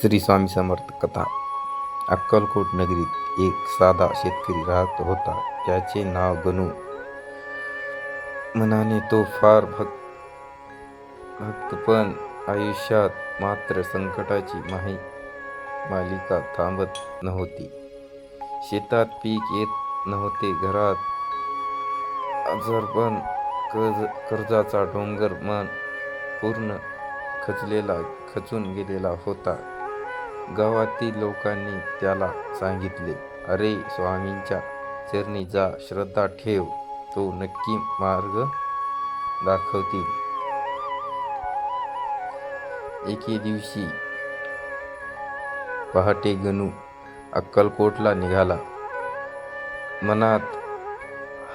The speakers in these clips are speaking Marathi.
श्री स्वामी समर्थ कथा. अक्कलकोट नगरीत एक साधा शेतकरी राहत होता. त्याचे नाव गणू. मनाने तो फार भक्त भक्त पण आयुष्यात मात्र संकटाची माही मालिका थांबत नव्हती. शेतात पीक येत नव्हते घरात. आजारपण कर्ज कर्जाचा डोंगर मन पूर्ण खचलेला खचून गेलेला होता. गावातील लोकांनी त्याला सांगितले अरे स्वामींच्या चरणी जा श्रद्धा ठेव तो नक्की मार्ग दाखवतील. एके दिवशी पहाटे गणू अक्कलकोटला निघाला. मनात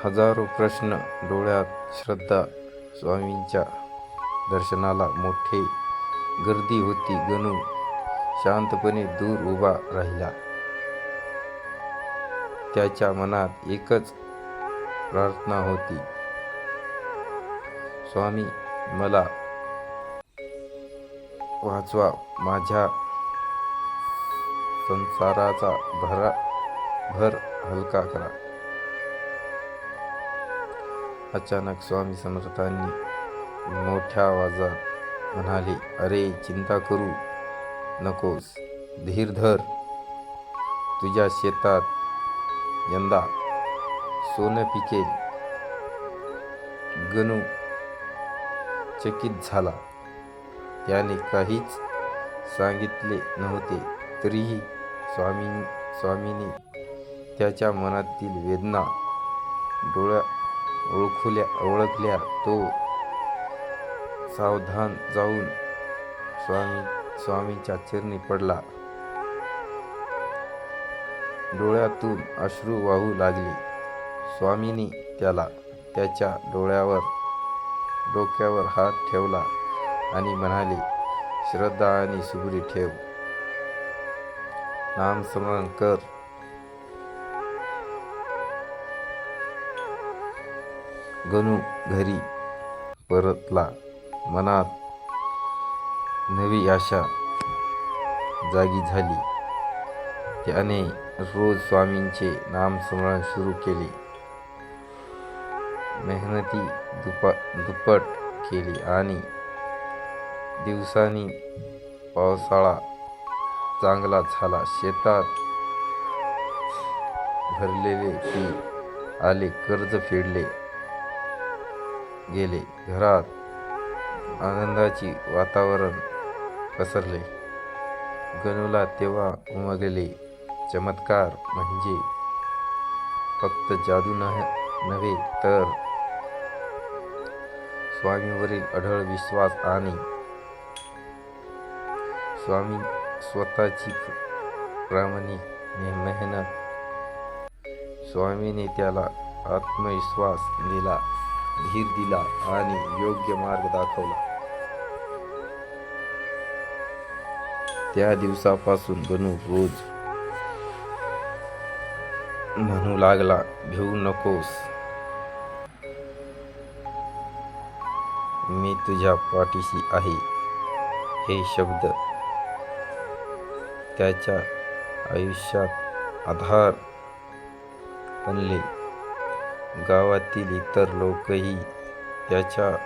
हजारो प्रश्न डोळ्यात श्रद्धा स्वामींच्या दर्शनाला मोठे गर्दी होती. गणू शांतपणे दूर उभा राहिला. त्याच्या मनात एकच प्रार्थना होती. स्वामी मला वाचवा माझ्या संसाराचा भरा भर हलका करा. अचानक स्वामी समर्थांनी मोठ्या आवाजात म्हणाले अरे चिंता करू नकोस. धीर धर तुझ्या शेतात यंदा सोनं पिकेल. गणू चकित झाला. त्याने काहीच सांगितले नव्हते तरीही स्वामी स्वामीने त्याच्या मनातील वेदना डोळ्या ओळखल्या ओळखल्या. तो सावधान जाऊन स्वामी स्वामींच्या चरणी पडला डोळ्यातून अश्रू वाहू लागले. स्वामींनी त्याला त्याच्या डोळ्यावर डोक्यावर हात ठेवला आणि म्हणाले श्रद्धा आणि सुगडी ठेव. नामस्मरण कर. गणू घरी परतला. मनात नवी आशा जागी झाली. त्याने रोज स्वामींचे नामस्मरण सुरू केले. मेहनती दुपा दुप्पट केली आणि दिवसांनी पावसाळा चांगला झाला. शेतात भरलेले पीक आले कर्ज फेडले गेले. घरात आनंदाची वातावरण पसरले. गणूला तेव्हा उमगले चमत्कार म्हणजे फक्त जादू नव्हे नव्हे तर स्वामीवरील अढळ विश्वास आणि स्वामी स्वतःची प्रामाणिक मेहनत. स्वामीने त्याला आत्मविश्वास दिला धीर दिला आणि योग्य मार्ग दाखवला. त्या दिवसापासून बनू रोज. म्हणू लागला भिवू नकोस. मी तुझ्या पाठीशी आहे. हे शब्द त्याच्या आयुष्यात आधार बनले. गावातील इतर लोकही त्याच्या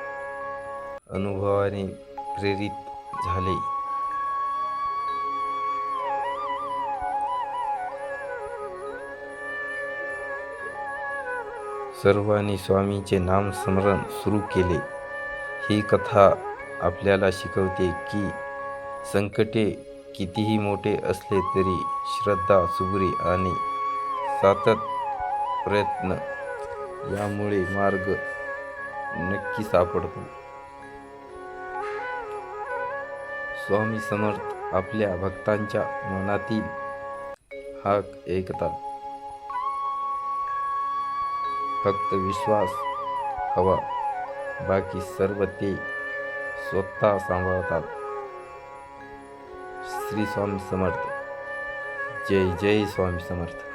अनुभवाने प्रेरित झाले. सर्वांनी स्वामीचे नामस्मरण सुरू केले. ही कथा आपल्याला शिकवते की संकटे कितीही मोठे असले तरी श्रद्धा सुगरी आणि सातत प्रयत्न यामुळे मार्ग नक्की सापडतो. स्वामी समर्थ आपल्या भक्तांच्या मनातील हाक ऐकतात. फक्त विश्वास हवा. बाकी सर्व ते स्वतः सांभाळतात. श्री स्वामी समर्थ. जय जय स्वामी समर्थ.